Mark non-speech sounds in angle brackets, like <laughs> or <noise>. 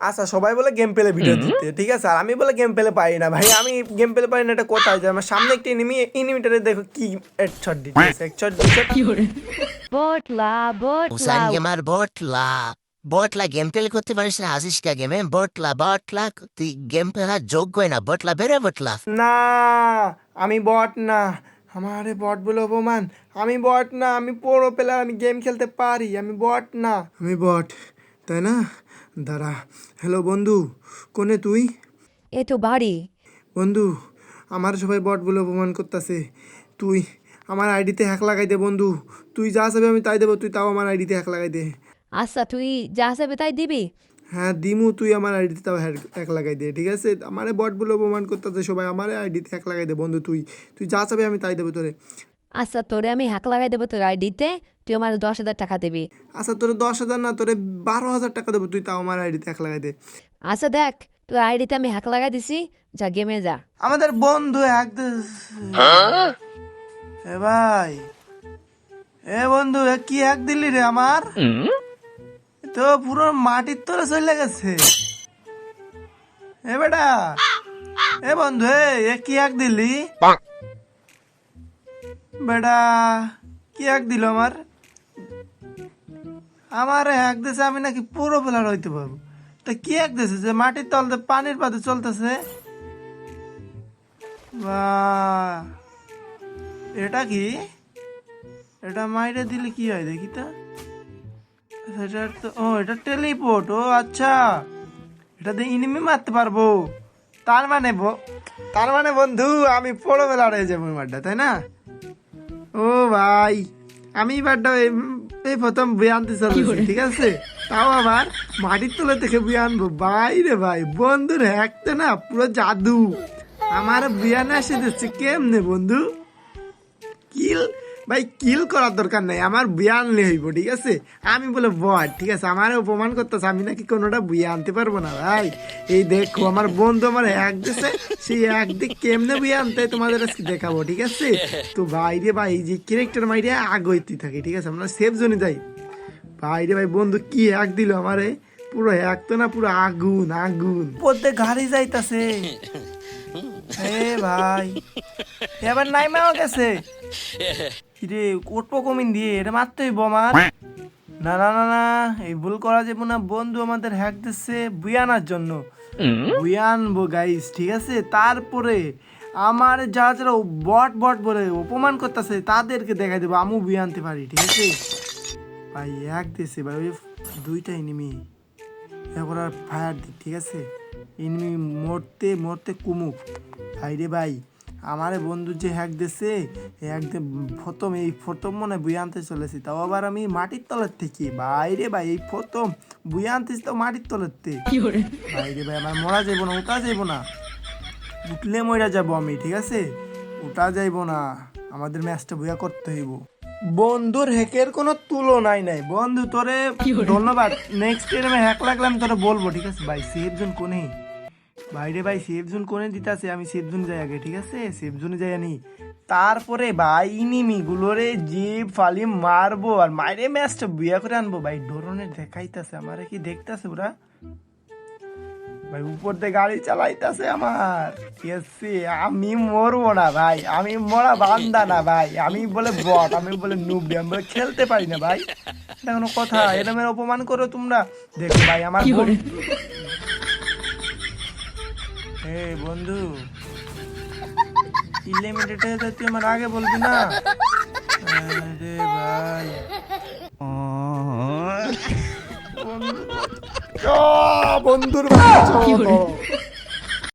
আচ্ছা সবাই বলে গেম পেলে ভিডিও দিতে ঠিক আছে? আর আমি বলে গেম পেলে পাই না ভাই আমি গেম পেলে পাই না এটা কোথায়? যে আমার সামনে একটি এনিমি এনিমিটারে দেখো কি এক শট দিতেছে এক শট দিচ্ছে Botla, Usan botla. gemar botla. বটলা গেম প্লে করতে পারিস না আসিস কা গেমে বটলা বটলা তুই গেম খেলার যোগ্য না। বটলা বেড়ে বটলা। না আমি বট না। আমারে বট বলে অপমান। আমি বট না আমি পুরো প্লেয়ার আমি গেম খেলতে পারি আমি বট না। আমি বট তাই না? দাঁড়া। হ্যালো বন্ধু। কোনে তুই? এ তো বাড়ি। বন্ধু আমার সবাই বট বলে অপমান করতেছে। তুই আমার আইডিতে হ্যাক লাগাই দে বন্ধু। তুই যা চাবি আমি তাই দেবো তুই তাও আমার আইডিতে হ্যাক লাগাই দে। আচ্ছা তুই যা যাবে তাই দিবি? হ্যাঁ দিমু তুই আমার আইডিতে তাও হ্যাক লাগাই দে ঠিক আছে? আমারে বট বলে অপমান করতেছে সবাই আমার আইডিতে হ্যাক লাগাই দে বন্ধু তুই। তুই যা চাবি আমি তাই দেবো তোরে। আচ্ছা তোরে আমি হ্যাক লাগাই দেবো তোর আইডিতে? তুই আমার দশ হাজার টাকা দিবি। আচ্ছা তোর দশ হাজার না তোরে বারো হাজার টাকা দেবো। তুই তাও আমার আইডিতে এক লাগাই দে। আচ্ছা দেখ তোর আইডিতে আমি হ্যাক লাগাই দিছি। যা গেমে যা। আমাদের বন্ধু এক এ ভাই এ বন্ধু এ কি এক দিলি রে আমার? তো পুরো মাটির তোরে চলে গেছে। এ বেটা এ বন্ধু এ এ কি এক দিলি? বেটা কি এক দিল আমার? আমার এক দেশে আমি নাকি পুরো প্লেয়ার হইতে পারব। তা কি এক দেশে? যে মাটির তলতে পানির পাতে চলতেছে? বাহ এটা কি? এটা মাইরে দিলে কি হয় দেখি তো। এটা তো, ও, এটা টেলিপোর্ট। ও আচ্ছা। এটা দিয়ে ইনিমি মারতে পারব। তার মানে ব- তার মানে বন্ধু, আমি পড়ো বেলা রয়ে যাব মাঠটা, তাই না? ও, ভাই। আমি এবারটা এই- প্রথম বই আনতে চলেছি ঠিক আছে? তাও আবার মাটির তলে থেকে বই আনব। ভাই রে ভাই বন্ধুর একটা না পুরো জাদু। আমার বিয়ানে এসে দিচ্ছে কেমনে বন্ধু? কিল ভাই কিল করার দরকার নাই আমার বিয়া আনলে হইব ঠিক আছে? আমি বলে বট ঠিক আছে আমার অপমান করতেছে আমি নাকি কোনোটা বিয়ে আনতে পারব না ভাই। এই দেখো আমার বন্ধু আমার এক দিছে সেই একদিক কেমনে বিয়ে আনতে তোমাদের আজকে দেখাবো ঠিক আছে? তো বাইরে ভাই যে ক্যারেক্টার মাইরে আগইতে থাকে ঠিক আছে? আমরা সেফ জোনে যাই। বাইরে ভাই বন্ধু কি এক দিল আমারে? পুরো এক তো না পুরো আগুন আগুন। প্রত্যেক গাড়ি যাইতাছে। <laughs> হে ভাই এবার নাই মাও গেছে। <laughs> কিরে উঠবো কমিন দিয়ে এটা মারতেই বোমার না না না না এই ভুল করা যাবে না বন্ধু আমাদের হ্যাক দিচ্ছে বুয়ানার জন্য। বুয়ানবো গাইস ঠিক আছে? তারপরে আমার যারা যারা বট বট বলে অপমান করতেছে তাদেরকে দেখাই দেবো আমু বুয়ে আনতে পারি ঠিক আছে? ভাই এক দিছে ভাই ওই দুইটা এনিমি এরপর আর ফায়ার দিক ঠিক আছে? এনিমি মরতে মরতে কুমুক। ভাই রে ভাই। আমারে বন্ধু যে হ্যাক দিছে একদম প্রথম এই প্রথম মনে বুয়ে আনতে চলেছি। তাও আবার আমি মাটির তলার থেকে। বাইরে ভাই এই প্রথম বুয়ে আনতেছি তো মাটির তলার থেকে। বাইরে ভাই আমার মরা যাইব না ওটা যাইব না। উঠলে মরা যাব আমি ঠিক আছে? ওটা যাইব না আমাদের ম্যাচটা বুয়া করতে হইব। বন্ধুর হ্যাকের কোনো তুলনাই নাই। বন্ধু তোরে ধন্যবাদ। নেক্সট টাইমে হ্যাক লাগলে আমি তোরে বলব ঠিক আছে? ভাই সেফ জোন কোনে? বাইরে ভাই সেফ জোন কোনে দিতাছে আমি সেফ জোন যাই আগে ঠিক আছে? সেফ জোনে যাই আনি। তারপরে ভাই ইনিমি গুলোরে জিপ ফালি মারবো আর মাইরে ম্যাচটা বিয়া করে আনব। ভাই ডরনের দেখাইতাছে আমারে কি দেখতাছে ওরা? ভাই উপর দিয়ে গাড়ি চালাইতাছে আমার। এসছি আমি মরবো না ভাই আমি মরা বান্দা না ভাই। আমি বলে বট আমি বলে নুবি আমি বলে খেলতে পারি না ভাই। এটা কোনো কথা এটা মেরে অপমান করো তোমরা। দেখো ভাই আমার এ বন্ধু ইলিমিটেড হয়ে তুই আমার আগে বলবি না? আরে ভাই। বন্ধুর বাচ্চা